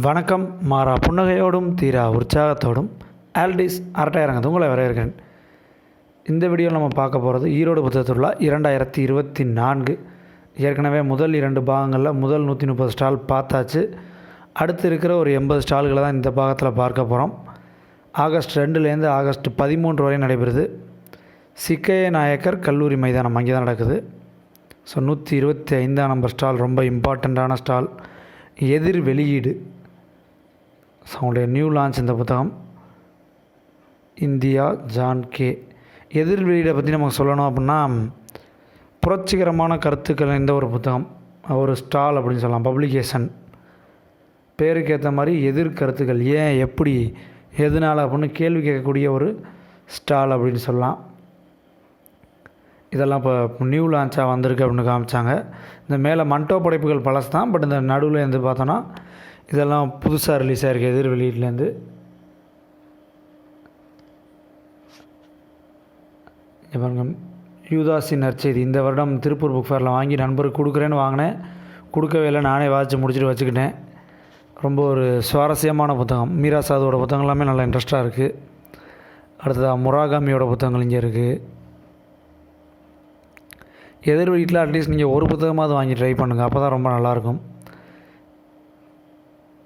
வணக்கம். மாறா புன்னகையோடும் தீரா உற்சாகத்தோடும் ஆல்டிஸ் அரட்டையரங்கத்து உங்களை வரவேற்கிறேன். இந்த வீடியோவில் நம்ம பார்க்க போகிறது ஈரோடு புத்தகத்துள்ள இரண்டாயிரத்தி இருபத்தி நான்கு. ஏற்கனவே முதல் இரண்டு பாகங்களில் முதல் நூற்றி முப்பது ஸ்டால் பார்த்தாச்சு. அடுத்து இருக்கிற ஒரு எண்பது ஸ்டால்களை தான் இந்த பாகத்தில் பார்க்க போகிறோம். ஆகஸ்ட் ரெண்டுலேருந்து ஆகஸ்ட் பதிமூன்று வரை நடைபெறுது. சிக்கைய நாயக்கர் கல்லூரி மைதானம் அங்கே தான் நடக்குது. ஸோ நூற்றி இருபத்தி ஐந்தாம் நம்பர் ஸ்டால் ரொம்ப இம்பார்ட்டண்ட்டான ஸ்டால். எதிர் வெளியீடு. ஸோ அவங்களுடைய நியூ லான்ச் இந்த புத்தகம். இந்தியா ஜான் கே எதிர் வெளியீடை பற்றி நமக்கு சொல்லணும் அப்படின்னா புரட்சிகரமான கருத்துக்கள் இந்த ஒரு புத்தகம். ஒரு ஸ்டால் அப்படின்னு சொல்லலாம் பப்ளிகேஷன் பேருக்கு ஏற்ற மாதிரி எதிர் கருத்துக்கள் ஏன் எப்படி எதனால் அப்படின்னு கேள்வி கேட்கக்கூடிய ஒரு ஸ்டால் அப்படின்னு சொல்லலாம். இதெல்லாம் இப்போ நியூ லான்ச்சாக வந்திருக்கு அப்படின்னு காமிச்சாங்க. இந்த மேலே மண்டோ படைப்புகள் பழசு தான் பட் இந்த நடுவில் இருந்து பார்த்தோன்னா இதெல்லாம் புதுசாக ரிலீஸ் ஆகிருக்கு எதிர் வெளியீட்லேருந்து பாருங்க யூதாசி நற்செய்தி. இந்த வருடம் திருப்பூர் புக் ஃபேரில் வாங்கி நண்பருக்கு கொடுக்குறேன்னு வாங்கினேன். கொடுக்கவே இல்லை நானே வாட்சி முடிச்சுட்டு வச்சுக்கிட்டேன். ரொம்ப ஒரு சுவாரஸ்யமான புத்தகம். மீரா சாதுவோட புத்தகம் எல்லாமே நல்லா இன்ட்ரெஸ்ட்டாக இருக்குது அடுத்ததாக முராகாமியோட புத்தகங்கள் இங்கே இருக்குது எதிர் வீட்டில் அட்லீஸ்ட் நீங்கள் ஒரு புத்தகமாவது வாங்கி ட்ரை பண்ணுங்கள் அப்போ தான் ரொம்ப நல்லாயிருக்கும்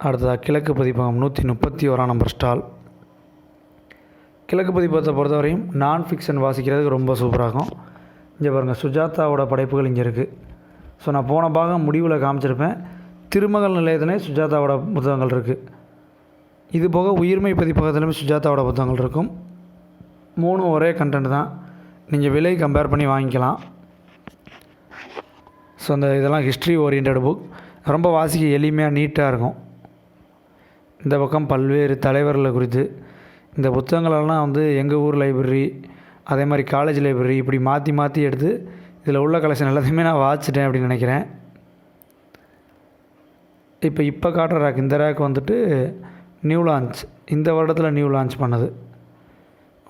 அடுத்ததாக கிழக்கு பதிப்பகம் நூற்றி முப்பத்தி ஓராம் நம்பர் ஸ்டால் கிழக்கு பதிப்பகத்தை பொறுத்தவரையும் நான் ஃபிக்ஷன் வாசிக்கிறதுக்கு ரொம்ப சூப்பராகும் இங்கே பாருங்கள் சுஜாதாவோட படைப்புகள் இங்கே இருக்குது ஸோ நான் போன பாகம் முடிவில் காமிச்சிருப்பேன். திருமகள் நிலையத்திலே சுஜாதாவோட புத்தகங்கள் இருக்குது இது போக உயிர்மை பதிப்பகத்திலுமே சுஜாதாவோட புத்தகங்கள் இருக்கும். மூணும் ஒரே கண்டென்ட் தான். நீங்கள் விலை கம்பேர் பண்ணி வாங்கிக்கலாம். ஸோ அந்த இதெல்லாம் ஹிஸ்ட்ரி ஓரியன்ட் புக் ரொம்ப வாசிக்க எளிமையாக நீட்டாக இருக்கும். இந்த பக்கம் பல்வேறு தலைவர்களை குறித்து. இந்த புத்தகங்களெல்லாம் வந்து எங்கள் ஊர் லைப்ரரி அதே மாதிரி காலேஜ் லைப்ரரி இப்படி மாற்றி மாற்றி எடுத்து இதில் உள்ள கலெக்ஷன் எல்லாத்தையுமே நான் வாச்சிட்டேன் அப்படின்னு நினைக்கிறேன். இப்போ இப்போ காட்டுற ரேக் இந்த ரேக் வந்துட்டு நியூ லான்ச் இந்த வருடத்தில் நியூ லான்ச் பண்ணது.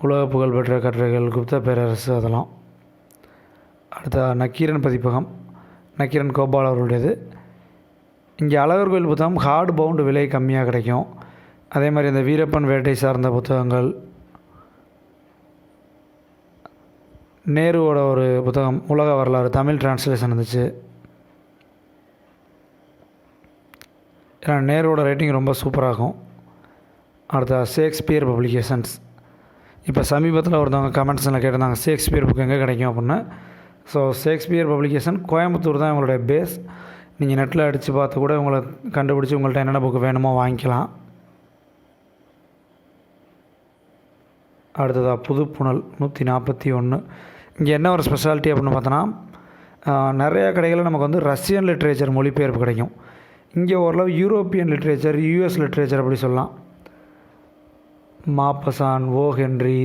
உலக புகழ்பெற்ற கட்டுரைகள் குப்த பேரரசு அதெல்லாம். அடுத்த நக்கீரன் பதிப்பகம். நக்கீரன் கோபால் அவர்களுடையது. இங்கே அழகர் கோயில் புத்தகம் ஹார்டு பவுண்டு விலை கம்மியாக கிடைக்கும். அதே மாதிரி இந்த வீரப்பன் வேட்டை சார்ந்த புத்தகங்கள். நேருவோட ஒரு புத்தகம் உலக வரலாறு தமிழ் டிரான்ஸ்லேஷன் இருந்துச்சு. ஏன்னா நேருவோட ரைட்டிங் ரொம்ப சூப்பராகும் அடுத்த ஷேக்ஸ்பியர் பப்ளிகேஷன்ஸ் இப்போ சமீபத்தில் ஒருத்தவங்க கமெண்ட்ஸில் கேட்டிருந்தாங்க ஷேக்ஸ்பியர் புக் எங்கே கிடைக்கும் அப்படின்னு. ஸோ ஷேக்ஸ்பியர் பப்ளிகேஷன் கோயம்புத்தூர் தான் இவங்களுடைய பேஸ் நீங்கள் நெட்டில் அடித்து பார்த்து கூட உங்களை கண்டுபிடிச்சி உங்கள்கிட்ட என்னென்ன புக்கு வேணுமோ வாங்கிக்கலாம். அடுத்ததாக புதுப்புணல் நூற்றி நாற்பத்தி ஒன்று இங்கே என்ன ஒரு ஸ்பெஷாலிட்டி அப்படின்னு பார்த்தோன்னா நிறையா கடைகளில் நமக்கு வந்து ரஷ்யன் லிட்ரேச்சர் மொழிபெயர்ப்பு கிடைக்கும். இங்கே ஓரளவு யூரோப்பியன் லிட்ரேச்சர் யூஎஸ் லிட்ரேச்சர் அப்படி சொல்லலாம். Maupassant O Henry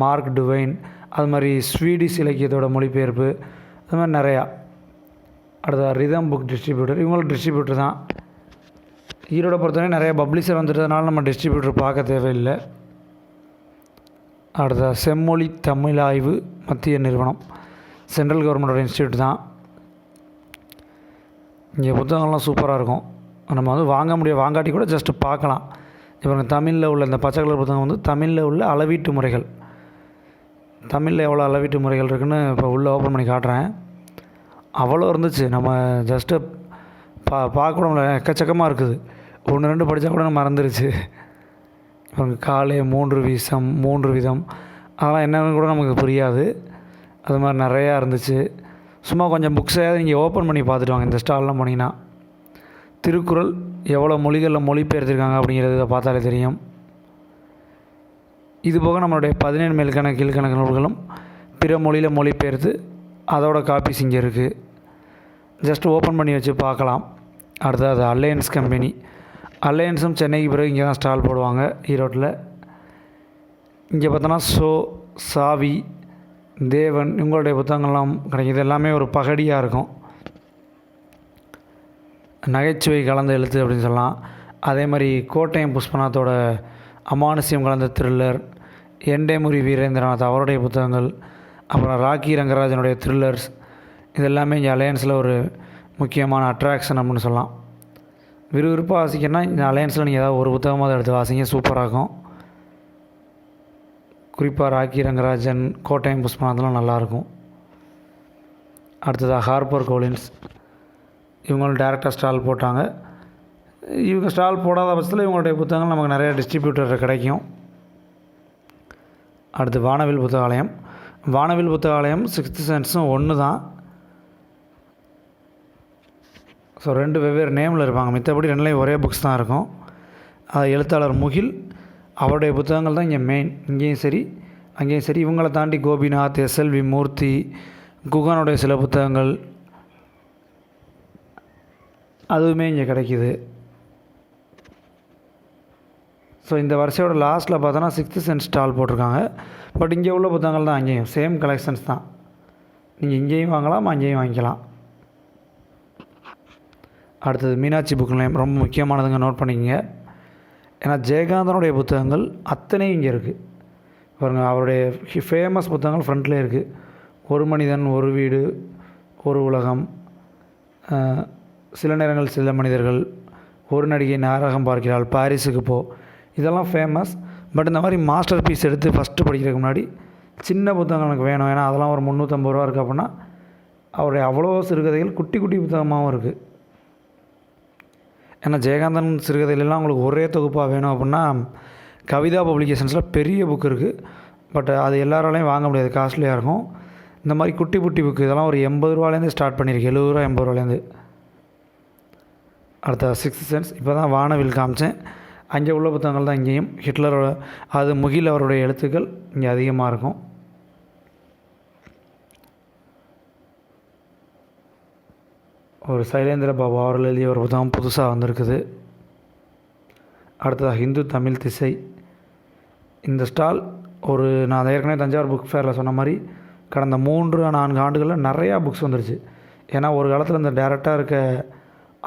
Mark Twain அது மாதிரி ஸ்வீடிஷ் இலக்கியத்தோட மொழிபெயர்ப்பு அது மாதிரி நிறையா. அடுத்த ரிதம் புக் டிஸ்ட்ரிபியூட்டர் இவங்களும் டிஸ்ட்ரிபியூட்டர் தான். ஈரோட பொறுத்தவரை நிறைய பப்ளிஷர் வந்துட்டதுனால நம்ம டிஸ்ட்ரிபியூட்டர் பார்க்க தேவையில்லை. அடுத்த செம்மொழி தமிழ் ஆய்வு மத்திய நிறுவனம். சென்ட்ரல் கவர்மெண்டோட இன்ஸ்டியூட் தான். இங்கே புத்தகங்கள்லாம் சூப்பராக இருக்கும். நம்ம வந்து வாங்க முடியும் வாங்காட்டி கூட ஜஸ்ட்டு பார்க்கலாம். இவங்க தமிழில் உள்ள இந்த பச்சை கலர் புத்தகம் வந்து தமிழில் உள்ள அளவீட்டு முறைகள். தமிழில் எவ்வளோ அளவீட்டு முறைகள் இருக்குதுன்னு இப்போ உள்ளே ஓப்பன் பண்ணி காட்டுறேன். அவ்வளோ இருந்துச்சு. நம்ம ஜஸ்ட்டு பா பார்க்க கூட எக்கச்சக்கமாக இருக்குது. ஒன்று ரெண்டு படித்தா கூட மறந்துருச்சு. இவங்க காலை மூன்று வீசம் மூன்று விதம். அதெல்லாம் என்னென்னு கூட நமக்கு புரியாது. அது மாதிரி நிறையா இருந்துச்சு. சும்மா கொஞ்சம் புக்ஸையாவது நீங்கள் ஓப்பன் பண்ணி பார்த்துட்டு வாங்க. இந்த ஸ்டால்லாம் போனீங்கன்னா. திருக்குறள் எவ்வளோ மொழிகளில் மொழிபெயர்த்திருக்காங்க அப்படிங்கிறத பார்த்தாலே தெரியும். இது போக நம்மளுடைய பதினேழு மேல்கணக்கு கீழ்கணக்கு நூல்களும் பிற மொழியில் மொழிபெயர்த்து அதோட காப்பீஸ் இங்கே இருக்குது ஜஸ்ட் ஓப்பன் பண்ணி வச்சு பார்க்கலாம். அடுத்தது அலையன்ஸ் கம்பெனி அலையன்ஸும் சென்னைக்கு பிறகு இங்கே தான் ஸ்டால் போடுவாங்க ஈரோட்டில். இங்கே பார்த்தோன்னா ஷோ சாவி தேவன் இவங்களுடைய புத்தகங்கள்லாம் கிடைக்கிது. எல்லாமே ஒரு பகடியாக இருக்கும். நகைச்சுவை கலந்த எழுத்து அப்படின்னு சொல்லலாம். அதே மாதிரி கோட்டயம் புஷ்பநாத்தோட அமானுஷ்யம் கலந்த த்ரில்லர் எண்டேமுரி வீரேந்திரநாத் அவருடைய புத்தகங்கள் அப்புறம் ராக்கி ரங்கராஜனுடைய த்ரில்லர்ஸ் இது எல்லாமே இங்கே அலையன்ஸில் ஒரு முக்கியமான அட்ராக்ஷன் அப்படின்னு சொல்லலாம். விறுவிறுப்பாக வாசிக்கணும்னா இந்த அலையன்ஸில் நீங்கள் ஏதாவது ஒரு புத்தகமாக எடுத்து வாசிங்க சூப்பராக இருக்கும் குறிப்பாக ராக்கி ரங்கராஜன் கோட்டயம் புஷ்பன் அதெல்லாம் நல்லாயிருக்கும் அடுத்ததாக ஹார்பர் கோலின்ஸ். இவங்களும் டேரெக்டாக ஸ்டால் போட்டாங்க. இவங்க ஸ்டால் போடாத பட்சத்தில் இவங்களுடைய புத்தகங்கள் நமக்கு நிறைய டிஸ்ட்ரிபியூட்டர் கிடைக்கும். அடுத்து வானவில் புத்தகாலயம். வானவில் புத்தகாலயம் சிக்ஸ்த்து சென்ஸும் ஒன்று தான் ஸோ ரெண்டு வெவ்வேறு நேமில் இருப்பாங்க. மித்தபடி ரெண்டுலேயும் ஒரே புக்ஸ் தான் இருக்கும். அது எழுத்தாளர் முகில். அவருடைய புத்தகங்கள் தான் இங்கே மெயின் இங்கேயும் சரி அங்கேயும் சரி. இவங்களை தாண்டி கோபிநாத் எஸ்எல்வி மூர்த்தி குகனுடைய சில புத்தகங்கள். அதுவுமே இங்கே கிடைக்கிது. ஸோ இந்த வரிசையோட லாஸ்ட்டில் பார்த்தோன்னா சிக்ஸ்த்து சென்ஸ் ஸ்டால் போட்டிருக்காங்க. பட் இங்கே உள்ள புத்தகங்கள் தான் அங்கேயும் சேம் கலெக்ஷன்ஸ் தான். நீங்கள் இங்கேயும் வாங்கலாம் அங்கேயும் வாங்கிக்கலாம். அடுத்தது மீனாட்சி புக் நிலையம். ரொம்ப முக்கியமானதுங்க நோட் பண்ணிக்கங்க. ஏன்னா ஜெயகாந்தனுடைய புத்தகங்கள் அத்தனையும் இங்கே இருக்குது பாருங்கள் அவருடைய ஃபேமஸ் புத்தகங்கள் ஃப்ரண்ட்லேயே இருக்குது ஒரு மனிதன் ஒரு வீடு ஒரு உலகம் சில நேரங்கள் சில மனிதர்கள் ஒரு நடிகை நாரகம் பார்க்கிறாள் பாரிஸுக்கு போ. இதெல்லாம் ஃபேமஸ் பட் இந்த மாதிரி மாஸ்டர் பீஸ் எடுத்து ஃபஸ்ட்டு படிக்கிறதுக்கு முன்னாடி சின்ன புத்தகங்கள் எனக்கு வேணும். ஏன்னா அதெல்லாம் ஒரு முந்நூற்றம்பது ரூபா இருக்குது அப்படின்னா அவருடைய அவ்வளோ சிறுகதைகள் குட்டி குட்டி புத்தகமாகவும் இருக்குது ஏன்னா ஜெயகாந்தன் சிறுகதையிலலாம் உங்களுக்கு ஒரே தொகுப்பாக வேணும் அப்படின்னா கவிதா பப்ளிகேஷன்ஸில் பெரிய புக் இருக்குது பட் அது எல்லாராலையும் வாங்க முடியாது. காஸ்ட்லியாக இருக்கும். இந்த மாதிரி குட்டி குட்டி புக்கு இதெல்லாம் ஒரு எண்பது ரூபாலேருந்து ஸ்டார்ட் பண்ணியிருக்கு. எழுபது ரூபா எண்பது ரூபாலேருந்து அடுத்த சிக்ஸ்த் சென்ஸ் இப்போ தான் வானவில் காமிச்சேன். அங்கே உள்ள புத்தகங்கள் தான் இங்கேயும். ஹிட்லரோட அது முகில் அவருடைய எழுத்துக்கள் இங்கே அதிகமாக இருக்கும். ஒரு சைலேந்திர பாபு அவர்கள் எழுதிய ஒரு புத்தகம் புதுசாக வந்திருக்குது. அடுத்ததாக ஹிந்து தமிழ் திசை. இந்த ஸ்டால் ஒரு நான் ஏற்கனவே தஞ்சாவூர் புக் ஃபேரில் சொன்ன மாதிரி கடந்த மூன்று நான்கு ஆண்டுகளில் நிறையா புக்ஸ் வந்துருச்சு. ஏன்னா ஒரு காலத்தில் இந்த டேரெக்டாக இருக்க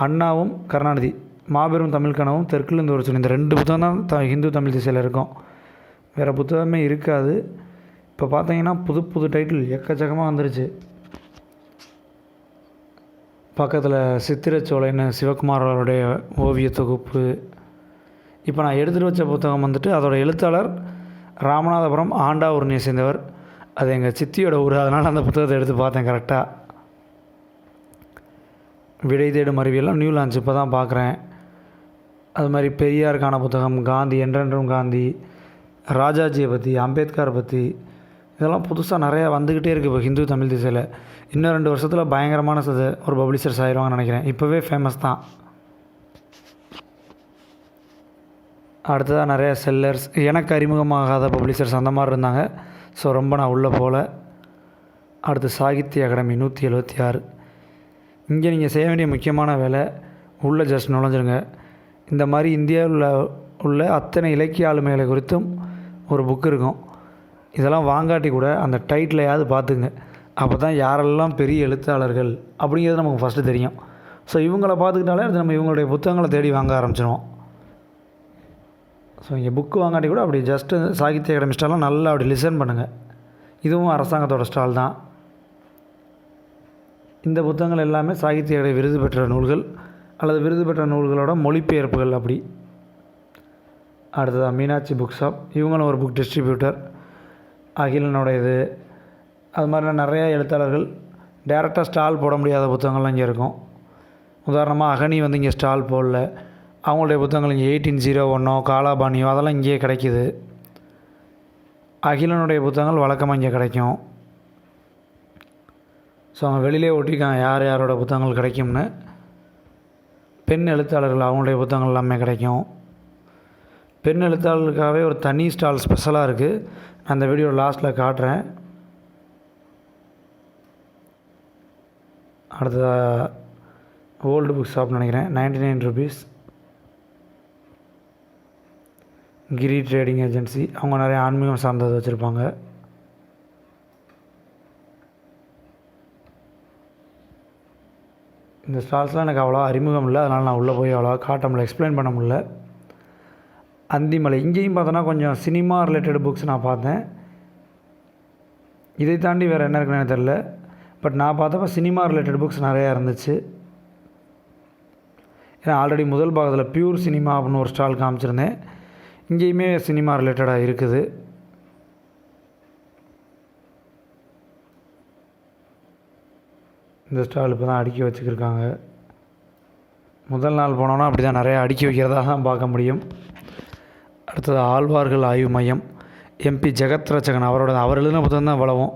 அண்ணாவும் கருணாநிதி மாபெரும் தமிழ் கனவும் தெற்குலேருந்து ஒரு இந்த ரெண்டு புத்தகம் தான் த ஹிந்து தமிழ் திசையில் இருக்கும். வேறு புத்தகமே இருக்காது. இப்போ பார்த்தீங்கன்னா புது புது டைட்டில் எக்கச்சக்கமாக வந்துருச்சு. பக்கத்தில் சித்திரச்சோலைன்னு சிவகுமார் அவருடைய ஓவிய தொகுப்பு. இப்போ நான் எடுத்துகிட்டு வச்ச புத்தகம் வந்துட்டு அதோட எழுத்தாளர் ராமநாதபுரம் ஆண்டா ஊர்னியை சேர்ந்தவர். அது எங்கள் சித்தியோட ஊர் அதனால் அந்த புத்தகத்தை எடுத்து பார்த்தேன் கரெக்டாக விடை தேடும் அறிவியெல்லாம் நியூ லான்ச் இப்போ தான் பார்க்குறேன் அது மாதிரி பெரியாருக்கான புத்தகம் காந்தி என்றென்றும் காந்தி ராஜாஜியை பற்றி அம்பேத்கர் பற்றி இதெல்லாம் புதுசாக நிறையா வந்துக்கிட்டே இருக்குது இப்போ ஹிந்து தமிழ் திசையில். இன்னும் ரெண்டு வருஷத்தில் பயங்கரமான சது ஒரு பப்ளிஷர்ஸ் ஆயிடுவாங்கன்னு நினைக்கிறேன். இப்போவே ஃபேமஸ் தான். அடுத்ததாக நிறையா செல்லர்ஸ் எனக்கு அறிமுகமாகாத பப்ளிஷர்ஸ் அந்த மாதிரி இருந்தாங்க. ஸோ ரொம்ப நான் உள்ளே போகல அடுத்து சாகித்ய அகாடமி நூற்றி எழுபத்தி ஆறு. இங்கே நீங்கள் செய்ய வேண்டிய முக்கியமான வேலை உள்ளே ஜஸ்ட் நுழைஞ்சிருங்க. இந்த மாதிரி இந்தியாவில் உள்ள அத்தனை இலக்கிய ஆளுமைகளை குறித்தும் ஒரு புக் இருக்கும். இதெல்லாம் வாங்காட்டி கூட அந்த டைட்டிலையாவது பார்த்துங்க. அப்போ தான் யாரெல்லாம் பெரிய எழுத்தாளர்கள் அப்படிங்கிறது நமக்கு ஃபஸ்ட்டு தெரியும். ஸோ இவங்களை பார்த்துக்கிட்டாலே அது நம்ம இவங்களுடைய புத்தகங்களை தேடி வாங்க ஆரம்பிச்சிடுவோம் ஸோ இங்கே புக்கு வாங்காட்டி கூட அப்படி ஜஸ்ட்டு சாகித்ய அகாடமி ஸ்டாலாம் நல்லா அப்படி லிசன் பண்ணுங்கள் இதுவும் அரசாங்கத்தோட ஸ்டால் தான். இந்த புத்தகங்கள் எல்லாமே சாகித்ய விருது பெற்ற நூல்கள். அல்லது விருது பெற்ற நூல்களோட மொழிபெயர்ப்புகள் அப்படி. அடுத்ததாக மீனாட்சி புக் ஷாப் இவங்களும் ஒரு புக் டிஸ்ட்ரிபியூட்டர் அகிலனோட இது அது மாதிரிலாம் நிறையா எழுத்தாளர்கள் டேரெக்டாக ஸ்டால் போட முடியாத புத்தகங்கள்லாம் இங்கே இருக்கும். உதாரணமாக அகனி வந்து இங்கே ஸ்டால் போடல. அவங்களுடைய புத்தகங்கள் இங்கே எயிட்டீன் ஜீரோ ஒன்னோ காலாபாணியோ அதெல்லாம் இங்கேயே கிடைக்கிது. அகிலனுடைய புத்தகங்கள் வழக்கமாக இங்கே கிடைக்கும். ஸோ அவங்க வெளியிலே ஒட்டிருக்காங்க யார் யாரோட புத்தகங்கள் கிடைக்கும்னு. பெண் எழுத்தாளர்கள் அவங்களுடைய புத்தகங்கள் எல்லாமே கிடைக்கும். பெண் எழுத்தாளர்களுக்காகவே ஒரு தனி ஸ்டால் ஸ்பெஷலாக இருக்குது நான் அந்த வீடியோ லாஸ்ட்டில் காட்டுறேன். அடுத்ததாக ஓல்டு புக் ஷாப்னு நினைக்கிறேன். Ninety nine rupees Giri trading agency அவங்க நிறைய ஆன்மீகம் சார்ந்தது வச்சுருப்பாங்க. இந்த ஸ்டால்ஸ்லாம் எனக்கு அவ்வளோ அறிமுகம் இல்லை. அதனால் நான் உள்ளே போய் அவ்வளோ காட்ட முடியல எக்ஸ்பிளைன் பண்ண முடியல. அந்திமலை. இங்கேயும் பார்த்தோன்னா கொஞ்சம் சினிமா ரிலேட்டட் புக்ஸ் நான் பார்த்தேன். இதை தாண்டி வேறு என்ன இருக்குன்னு எனக்கு தெரில பட் நான் பார்த்தப்ப சினிமா ரிலேட்டட் புக்ஸ் நிறையா இருந்துச்சு. ஏன்னா ஆல்ரெடி முதல் பாகத்தில் பியூர் சினிமா அப்படின்னு ஒரு ஸ்டால் காமிச்சிருந்தேன். இங்கேயுமே சினிமா ரிலேட்டடாக இருக்குது. இந்த ஸ்டால் இப்போ தான் அடுக்கி வச்சுக்கிருக்காங்க. முதல் நாள் போனோன்னா அப்படி தான் நிறையா அடுக்கி வைக்கிறதா தான் பார்க்க முடியும். அடுத்தது ஆழ்வார்கள் ஆய்வு மையம். எம்பி ஜெகத் ரச்சகன் அவரோட அவர் எழுதின புத்தகம் தான் வளவும்.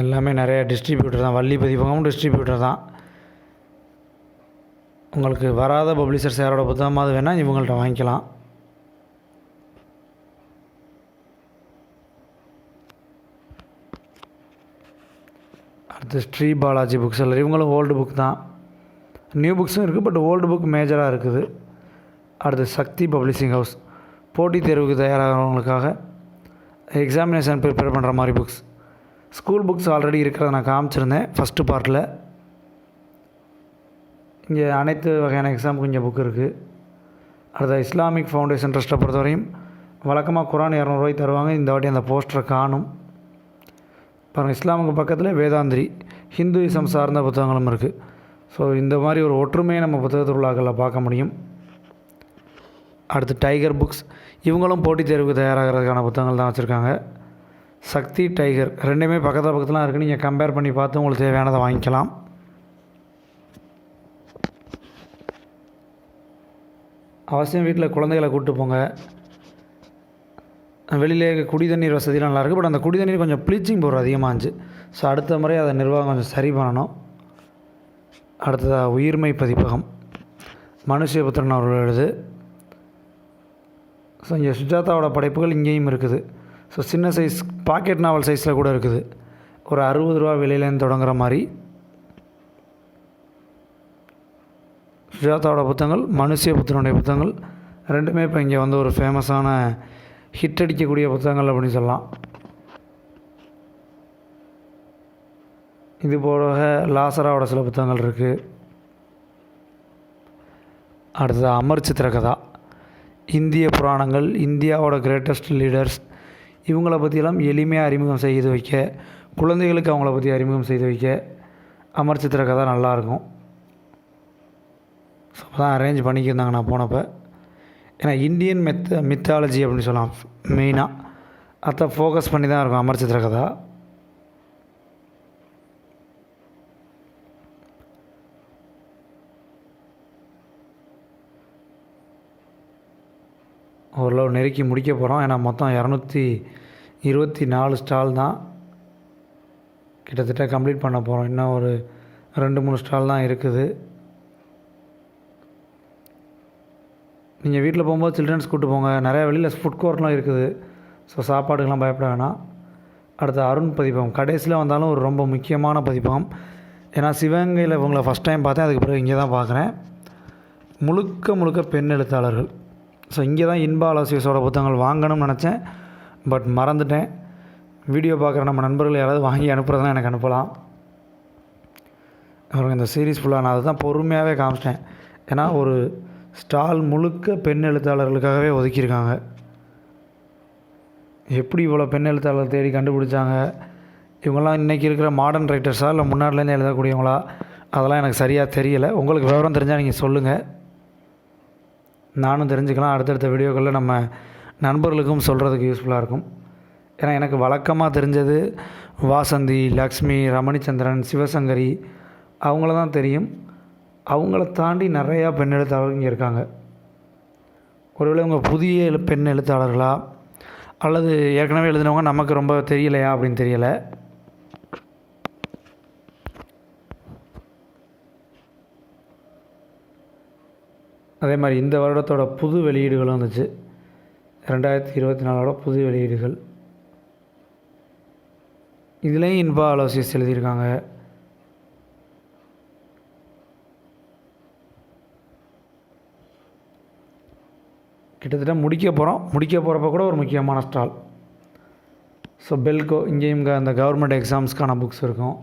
எல்லாமே நிறைய டிஸ்ட்ரிபியூட்டர் தான். வள்ளி பதிப்பகமும் டிஸ்ட்ரிபியூட்டர் தான். உங்களுக்கு வராத பப்ளிஷர்ஸ் யாரோட புத்தகமாவது வேணால் இவங்கள்ட்ட வாங்கிக்கலாம். அடுத்து ஸ்ரீ பாலாஜி புக் செல்லர் இவங்களும் ஓல்டு புக் தான். நியூ புக்ஸும் இருக்குது பட் ஓல்டு புக் மேஜராக இருக்குது. அடுத்து சக்தி பப்ளிஷிங் ஹவுஸ் போட்டித் தேர்வுக்கு தயாராகிறவங்களுக்காக எக்ஸாமினேஷன் ப்ரிப்பேர் பண்ணுற மாதிரி புக்ஸ் ஸ்கூல் புக்ஸ் ஆல்ரெடி இருக்கிறத நான் காமிச்சிருந்தேன் ஃபஸ்ட்டு பார்ட்டில் இங்கே அனைத்து வகையான எக்ஸாமுக்கும் இங்கே புக் இருக்குது அடுத்த இஸ்லாமிக் ஃபவுண்டேஷன் ட்ரஸ்ட்டை பொறுத்தவரையும் வழக்கமாக குரான் இரநூறுவாய்க்கு தருவாங்க. இந்த வாட்டி அந்த போஸ்டரை காணும். பாருங்கள் இஸ்லாமுக்கு பக்கத்தில் வேதாந்திரி ஹிந்துயிசம் சார்ந்த புத்தகங்களும் இருக்குது ஸோ இந்த மாதிரி ஒரு ஒற்றுமையை நம்ம புத்தக திருவிழாக்களில் பார்க்க முடியும். அடுத்து டைகர் புக்ஸ் இவங்களும் போட்டித் தேர்வுக்கு தயாராகிறதுக்கான புத்தகங்கள் தான் வச்சுருக்காங்க. சக்தி டைகர் ரெண்டுமே பக்கத்தில் பக்கத்தில் இருக்குது நீங்கள் கம்பேர் பண்ணி பார்த்து உங்களுக்கு தேவையானதை வாங்கிக்கலாம். அவசியம் வீட்டில் குழந்தைகளை கூப்பிட்டு போங்க. வெளியிலே குடி தண்ணீர் வசதிலாம் நல்லா இருக்குது பட் அந்த குடி தண்ணீர் கொஞ்சம் ப்ளீச்சிங் பவுடர் அதிகமாக இருந்துச்சு. ஸோ அடுத்த முறை அதை நிர்வாகம் கொஞ்சம் சரி பண்ணணும். அடுத்ததாக உயிர்மை பதிப்பகம். மனுஷபுத்திரன் அவர்கள் எழுது. ஸோ இங்கே சுஜாதாவோட படைப்புகள் இங்கேயும் இருக்குது. ஸோ சின்ன சைஸ் பாக்கெட் நாவல் சைஸில் கூட இருக்குது. ஒரு அறுபது ரூபா விலையிலேருந்து தொடங்குற மாதிரி. சுஜாதாவோட புத்தகங்கள் மனுஷிய புத்தனுடைய புத்தகங்கள் ரெண்டுமே இப்போ இங்கே வந்து ஒரு ஃபேமஸான ஹிட் அடிக்கக்கூடிய புத்தகங்கள் அப்படின்னு சொல்லலாம். இது போக லாசராவோட சில புத்தகங்கள் இருக்குது அடுத்தது அமர் சித்திரகதா இந்திய புராணங்கள் இந்தியாவோட கிரேட்டஸ்ட் லீடர்ஸ் இவங்கள பற்றியெல்லாம் எளிமையாக அறிமுகம் செய்து வைக்க குழந்தைகளுக்கு அவங்கள பற்றி அறிமுகம் செய்து வைக்க அமர் சித்திரகதா நல்லாயிருக்கும் ஸோ அப்போ தான் அரேஞ்ச் பண்ணிக்கிருந்தாங்க நான் போனப்போ. ஏன்னா இந்தியன் மெத்த மித்தாலஜி அப்படின்னு சொல்லலாம் மெயினாக அதை ஃபோக்கஸ் பண்ணி தான் இருக்கும் அமர் சித்திரகதா ஓரளவு நெருக்கி முடிக்க போகிறோம் ஏன்னா மொத்தம் இரநூத்தி இருபத்தி நாலு ஸ்டால் தான் கிட்டத்தட்ட கம்ப்ளீட் பண்ண போகிறோம் இன்னும் ஒரு ரெண்டு மூணு ஸ்டால் தான் இருக்குது. நீங்கள் வீட்டில் போகும்போது சில்ட்ரன்ஸ் கூப்பிட்டு போங்க. நிறையா வெளியில் ஃபுட் கோர்ட்லாம் இருக்குது. ஸோ சாப்பாடுக்கெலாம் பயப்பட வேணாம். அடுத்து அருண் பதிப்பகம். கடைசியில் வந்தாலும் ஒரு ரொம்ப முக்கியமான பதிப்பகம். ஏன்னா சிவகங்கையில் இவங்களை ஃபஸ்ட் டைம் பார்த்தேன். அதுக்கு பிறகு இங்கே தான் பார்க்குறேன். முழுக்க முழுக்க பெண் எழுத்தாளர்கள். ஸோ இங்கே தான் இன்ப ஆலோசியஸோட புத்தகங்கள் வாங்கணும்னு நினச்சேன். பட் மறந்துட்டேன். வீடியோ பார்க்குற நம்ம நண்பர்கள் யாராவது வாங்கி அனுப்புகிறதுனா எனக்கு அனுப்பலாம். அவருக்கு இந்த சீரீஸ் ஃபுல்லாக நான் அதுதான் பொறுமையாகவே காமிச்சிட்டேன். ஏன்னா ஒரு ஸ்டால் முழுக்க பெண் எழுத்தாளர்களுக்காகவே ஒதுக்கியிருக்காங்க. எப்படி இவ்வளோ பெண் எழுத்தாளர் தேடி கண்டுபிடிச்சாங்க? இவங்கெல்லாம் இன்றைக்கி இருக்கிற மாடர்ன் ரைட்டர்ஸா இல்லை முன்னாடிலேருந்து எழுதக்கூடியவங்களா? அதெல்லாம் எனக்கு சரியாக தெரியலை. உங்களுக்கு விவரம் தெரிஞ்சால் நீங்கள் சொல்லுங்கள் நானும் தெரிஞ்சுக்கலாம். அடுத்தடுத்த வீடியோக்களில் நம்ம நண்பர்களுக்கும் சொல்கிறதுக்கு யூஸ்ஃபுல்லாக இருக்கும். ஏன்னா எனக்கு வழக்கமாக தெரிஞ்சது வாசந்தி லக்ஷ்மி ரமணிச்சந்திரன் சிவசங்கரி அவங்கள தான் தெரியும். அவங்கள தாண்டி நிறையா பெண் எழுத்தாளர்கள் இங்கே இருக்காங்க. ஒருவேளை இவங்க புதிய எழு பெண் எழுத்தாளர்களா அல்லது ஏற்கனவே எழுதினவங்க நமக்கு ரொம்ப தெரியலையா அப்படின்னு தெரியலை. அதே மாதிரி இந்த வருடத்தோட புது வெளியீடுகளும் வந்துச்சு. ரெண்டாயிரத்தி இருபத்தி நாலோட புது வெளியீடுகள். இதுலேயும் இன்பா அலோசியஸ் எழுதியிருக்காங்க. கிட்டத்தட்ட முடிக்க போகிறோம் முடிக்க போகிறப்ப கூட ஒரு முக்கியமான ஸ்டால் ஸோ பெல்கோ இங்கேயும் க- அந்த கவர்மெண்ட் எக்ஸாம்ஸ்க்கான புக்ஸ் இருக்கும்.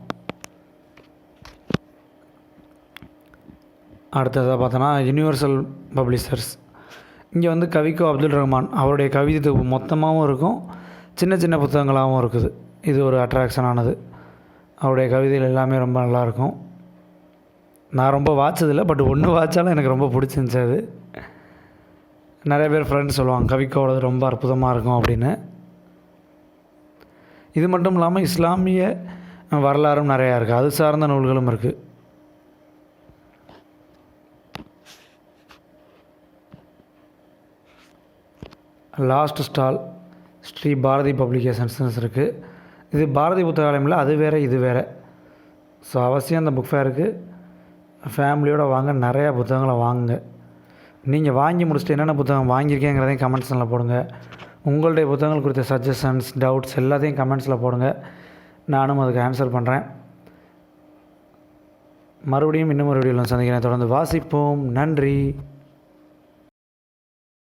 அடுத்ததாக பார்த்தோன்னா யுனிவர்சல் பப்ளிஷர்ஸ் இங்கே வந்து கவிக்கோ அப்துல் ரஹ்மான் அவருடைய கவிதை தொகுப்பு மொத்தமாகவும் இருக்கும். சின்ன சின்ன புத்தகங்களாகவும் இருக்குது. இது ஒரு அட்ராக்ஷனானது அவருடைய கவிதைகள் எல்லாமே ரொம்ப நல்லாயிருக்கும் நான் ரொம்ப வாட்சதில்லை பட் ஒன்று வாட்சாலும் எனக்கு ரொம்ப பிடிச்சிருந்துச்சி அது. நிறைய பேர் ஃப்ரெண்ட்ஸ் சொல்லுவாங்க கவிக்கோடது ரொம்ப அற்புதமாக இருக்கும் அப்படின்னு. இது மட்டும் இல்லாமல் இஸ்லாமிய வரலாறும் நிறையா இருக்குது அது சார்ந்த நூல்களும் இருக்குது last stall Sri Bharathi publications இருக்குது இது பாரதி புத்தகாலயமில் அது வேறு இது வேறு. ஸோ அவசியம் அந்த புக் ஃபேருக்கு ஃபேமிலியோடு வாங்க நிறையா புத்தகங்களை வாங்குங்க. நீங்கள் வாங்கி முடிச்சுட்டு என்னென்ன புத்தகம் வாங்கியிருக்கேங்கிறதையும் கமெண்ட்ஸில் போடுங்க. உங்களுடைய புத்தகங்கள் குறித்த சஜஷன்ஸ் டவுட்ஸ் எல்லாத்தையும் கமெண்ட்ஸில் போடுங்க. நானும் அதுக்கு ஆன்சர் பண்ணுறேன் மறுபடியும் இன்னும் ஒரு வீடியோவில் சந்திக்கிறேன். தொடர்ந்து வாசிப்போம். நன்றி.